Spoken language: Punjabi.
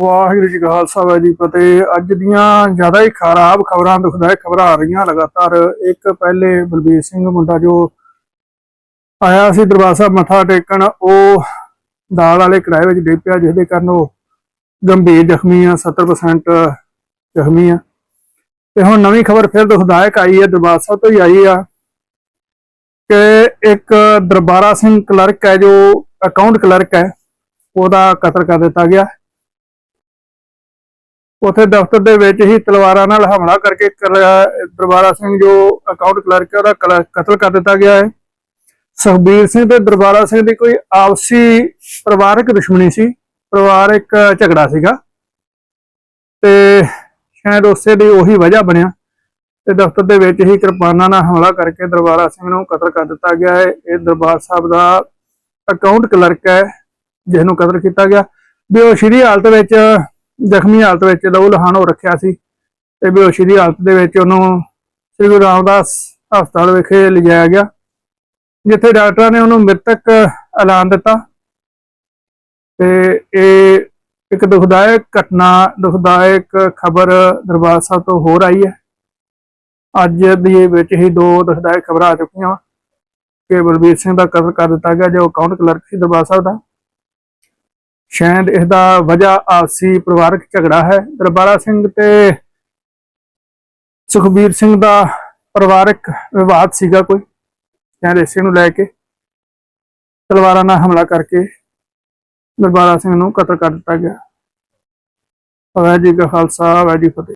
ਵਾਹਿਗੁਰੂ ਜੀ ਕਾ ਖਾਲਸਾ, ਵਾਹਿਗੁਰੂ ਜੀ ਫਤਿਹ। ਅੱਜ ਦੀਆਂ ਜ਼ਿਆਦਾ ਹੀ ਖਰਾਬ ਖਬਰਾਂ, ਦੁਖਦਾਇਕ ਖਬਰਾਂ ਆ ਰਹੀਆਂ ਲਗਾਤਾਰ। ਇੱਕ ਪਹਿਲੇ ਬਲਬੀਰ ਸਿੰਘ ਮੁੰਡਾ ਜੋ ਆਇਆ ਸੀ ਦਰਬਾਰ ਸਾਹਿਬ ਮੱਥਾ ਟੇਕਣ, ਉਹ ਦਾਲ ਵਾਲੇ ਕਿਰਾਏ ਵਿੱਚ ਡਿੱਗ ਪਿਆ ਜਿਸ ਦੇ ਕਾਰਨ ਉਹ ਗੰਭੀਰ ਜ਼ਖਮੀ ਆ 70% ਜ਼ਖਮੀ ਆ। ਤੇ ਹੁਣ ਨਵੀਂ ਖਬਰ ਫਿਰ ਦੁਖਦਾਇਕ ਆਈ ਹੈ, ਦਰਬਾਰ ਸਾਹਿਬ ਤੋਂ ਹੀ ਆਈ ਆ ਕਿ ਇੱਕ ਦਰਬਾਰਾ ਸਿੰਘ ਕਲਰਕ ਹੈ, ਜੋ ਅਕਾਊਂਟ ਕਲਰਕ ਹੈ, ਉਹਦਾ ਕਤਲ ਕਰ ਦਿੱਤਾ ਗਿਆ। ਉਥੇ ਦਫ਼ਤਰ ਦੇ ਵਿੱਚ ਹੀ ਤਲਵਾਰਾਂ ਨਾਲ ਹਮਲਾ ਕਰਕੇ ਦਰਬਾਰਾ ਸਿੰਘ ਜੋ ਅਕਾਊਂਟ ਕਲਰਕ ਹੈ, ਉਹਦਾ ਕਲ- ਕਤਲ ਕਰ ਦਿੱਤਾ ਗਿਆ ਹੈ। ਸੁਖਬੀਰ ਸਿੰਘ ਤੇ ਦਰਬਾਰਾ ਸਿੰਘ ਦੀ ਕੋਈ ਆਪਸੀ ਪਰਿਵਾਰਕ ਦੁਸ਼ਮਣੀ ਸੀ, ਪਰਿਵਾਰਕ ਝਗੜਾ ਸੀਗਾ। ਤੇ ਸ਼ਾਇਦ ਉਸੇ ਦੀ ਉਹੀ ਵਜ੍ਹਾ ਬਣਿਆ। ਤੇ ਦਫ਼ਤਰ ਦੇ ਵਿੱਚ ਹੀ ਕਿਰਪਾਨਾਂ ਨਾਲ ਹਮਲਾ ਕਰਕੇ ਦਰਬਾਰਾ ਸਿੰਘ ਨੂੰ ਕਤਲ ਕਰ ਦਿੱਤਾ ਗਿਆ ਹੈ। ਇਹ ਦਰਬਾਰ ਸਾਹਿਬ ਦਾ ਅਕਾਊਂਟ ਕਲਰਕ ਹੈ ਜਿਸ ਨੂੰ ਕਤਲ ਕੀਤਾ ਗਿਆ। ਵੀ ਉਹ ਸ਼੍ਰੀ ਹਾਲਤ ਵਿੱਚ ਜ਼ਖਮੀ ਹਾਲਤ ਵਿੱਚ ਲਹੂ ਲਹਾਨ ਹੋ ਰੱਖਿਆ ਸੀ ਤੇ ਬੇਹੋਸ਼ੀ ਦੀ ਹਾਲਤ ਦੇ ਵਿੱਚ ਉਹਨੂੰ ਸ੍ਰੀ ਗੁਰੂ ਰਾਮਦਾਸ ਹਸਪਤਾਲ ਵਿਖੇ ਲਿਜਾਇਆ ਗਿਆ, ਜਿੱਥੇ ਡਾਕਟਰਾਂ ਨੇ ਉਹਨੂੰ ਮ੍ਰਿਤਕ ਐਲਾਨ ਦਿੱਤਾ ਤੇ ਇਹ ਇੱਕ ਦੁਖਦਾਇਕ ਘਟਨਾ, ਦੁਖਦਾਇਕ ਖਬਰ ਦਰਬਾਰ ਸਾਹਿਬ ਤੋਂ ਹੋਰ ਆਈ ਹੈ। ਅੱਜ ਦੀ ਵਿੱਚ ਹੀ ਦੋ ਦੁਖਦਾਇਕ ਖਬਰਾਂ ਆ ਚੁੱਕੀਆਂ ਵਾਂ ਕਿ ਬਲਬੀਰ ਸਿੰਘ ਦਾ ਕਤਲ ਕਰ ਦਿੱਤਾ ਗਿਆ, ਜੋ ਅਕਾਊਂਟ ਕਲਰਕ ਸੀ ਦਰਬਾਰ ਸਾਹਿਬ ਦਾ। ਸ਼ਾਇਦ ਇਸ ਦਾ ਵਜ੍ਹਾ ਆਪਸੀ ਪਰਿਵਾਰਕ ਝਗੜਾ ਹੈ। ਦਰਬਾਰਾ ਸਿੰਘ ਤੇ ਸੁਖਬੀਰ ਸਿੰਘ ਦਾ ਪਰਿਵਾਰਕ ਵਿਵਾਦ ਸੀਗਾ ਕੋਈ। ਸ਼ਾਇਦ ਇਸੇ ਨੂੰ ਲੈ ਕੇ ਤਲਵਾਰਾਂ ਨਾਲ ਹਮਲਾ ਕਰਕੇ ਦਰਬਾਰਾ ਸਿੰਘ ਨੂੰ ਕਤਲ ਕਰ ਦਿੱਤਾ ਗਿਆ। ਵਾਹਿਗੁਰੂ ਜੀ ਕਾ ਖਾਲਸਾ, ਵਾਹਿਗੁਰੂ ਜੀ ਫਤਿਹ।